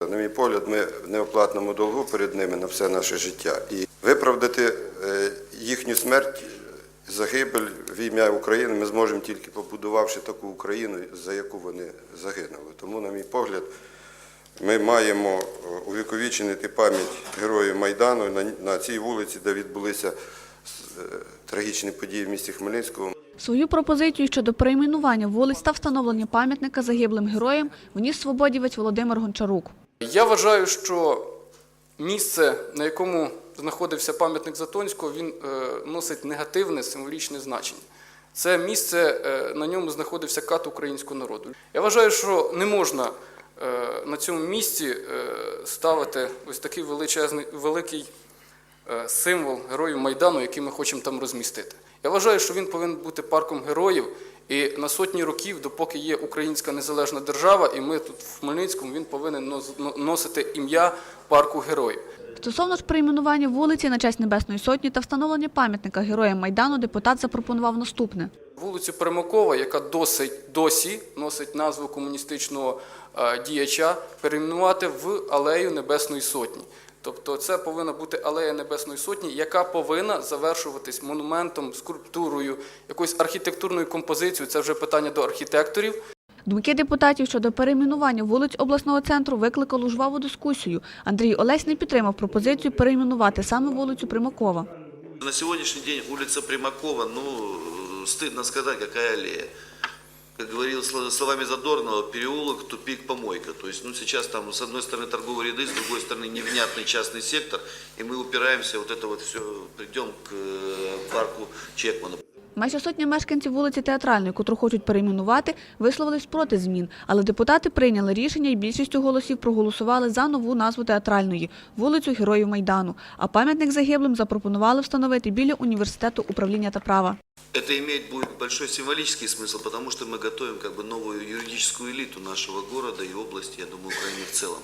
На мій погляд, ми в неоплатному долгу перед ними на все наше життя. І виправдати е, їхню смерть, загибель в ім'я України ми зможемо тільки побудувавши таку Україну, за яку вони загинули. Тому, на мій погляд, ми маємо е, увіковічити пам'ять героїв Майдану на, на цій вулиці, де відбулися е, трагічні події в місті Хмельницькому. Свою пропозицію щодо перейменування вулиць та встановлення пам'ятника загиблим героям вніс свободівець Володимир Гончарук. Я вважаю, що місце, на якому знаходився пам'ятник Затонського, він е, носить негативне символічне значення. Це місце, е, на ньому знаходився кат українського народу. Я вважаю, що не можна е, на цьому місці ставити ось такий величезний, великий символ героїв Майдану, який ми хочемо там розмістити. Я вважаю, що він повинен бути парком героїв, і на сотні років, допоки є українська незалежна держава, і ми тут в Хмельницькому, він повинен носити ім'я парку героїв. Стосовно ж перейменування вулиці на честь Небесної Сотні та встановлення пам'ятника героям Майдану депутат запропонував наступне. Вулицю Перемакова, яка досить досі носить назву комуністичного е, діяча, перейменувати в алею Небесної Сотні. Тобто це повинна бути алея Небесної Сотні, яка повинна завершуватись монументом, скульптурою, якоюсь архітектурною композицією. Це вже питання до архітекторів. Думки депутатів щодо перейменування вулиць обласного центру викликало жваву дискусію. Андрій Олесь не підтримав пропозицію перейменувати саме вулицю Примакова. На сегодняшний день улица Примакова, ну, стыдно сказать, какая аллея. Как говорил сло- словами Задорнова, переулок, тупик, помойка. То есть, ну, сейчас там с одной стороны торговые ряды, с другой стороны невнятный частный сектор, и мы упираемся, вот это вот все, придем к э, парку Чекмана. Майже сотня мешканців вулиці Театральної, котру хочуть перейменувати, висловились проти змін, але депутати прийняли рішення і більшістю голосів проголосували за нову назву театральної вулицю Героїв Майдану. А пам'ятник загиблим запропонували встановити біля університету управління та права. Это имеет будет большой символический смысл, потому что мы готовим как бы новую юридическую элиту нашего города и области, я думаю, Украины в целом.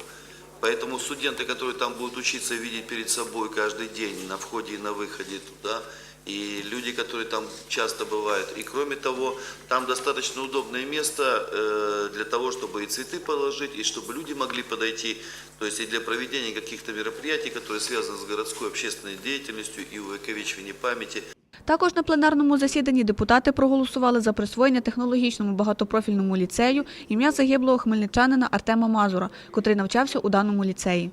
Поэтому студенты, которые там будут учиться видеть перед собой каждый день на входе и на выходе туда, и люди, которые там часто бывают. И кроме того, там достаточно удобное место э, для того, чтобы и цветы положить, и чтобы люди могли подойти, то есть и для проведения каких-то мероприятий, которые связаны с городской общественной деятельностью и увековечивания памяти. Також на пленарному засіданні депутати проголосували за присвоєння технологічному багатопрофільному ліцею ім'я загиблого хмельничанина Артема Мазура, котрий навчався у даному ліцеї.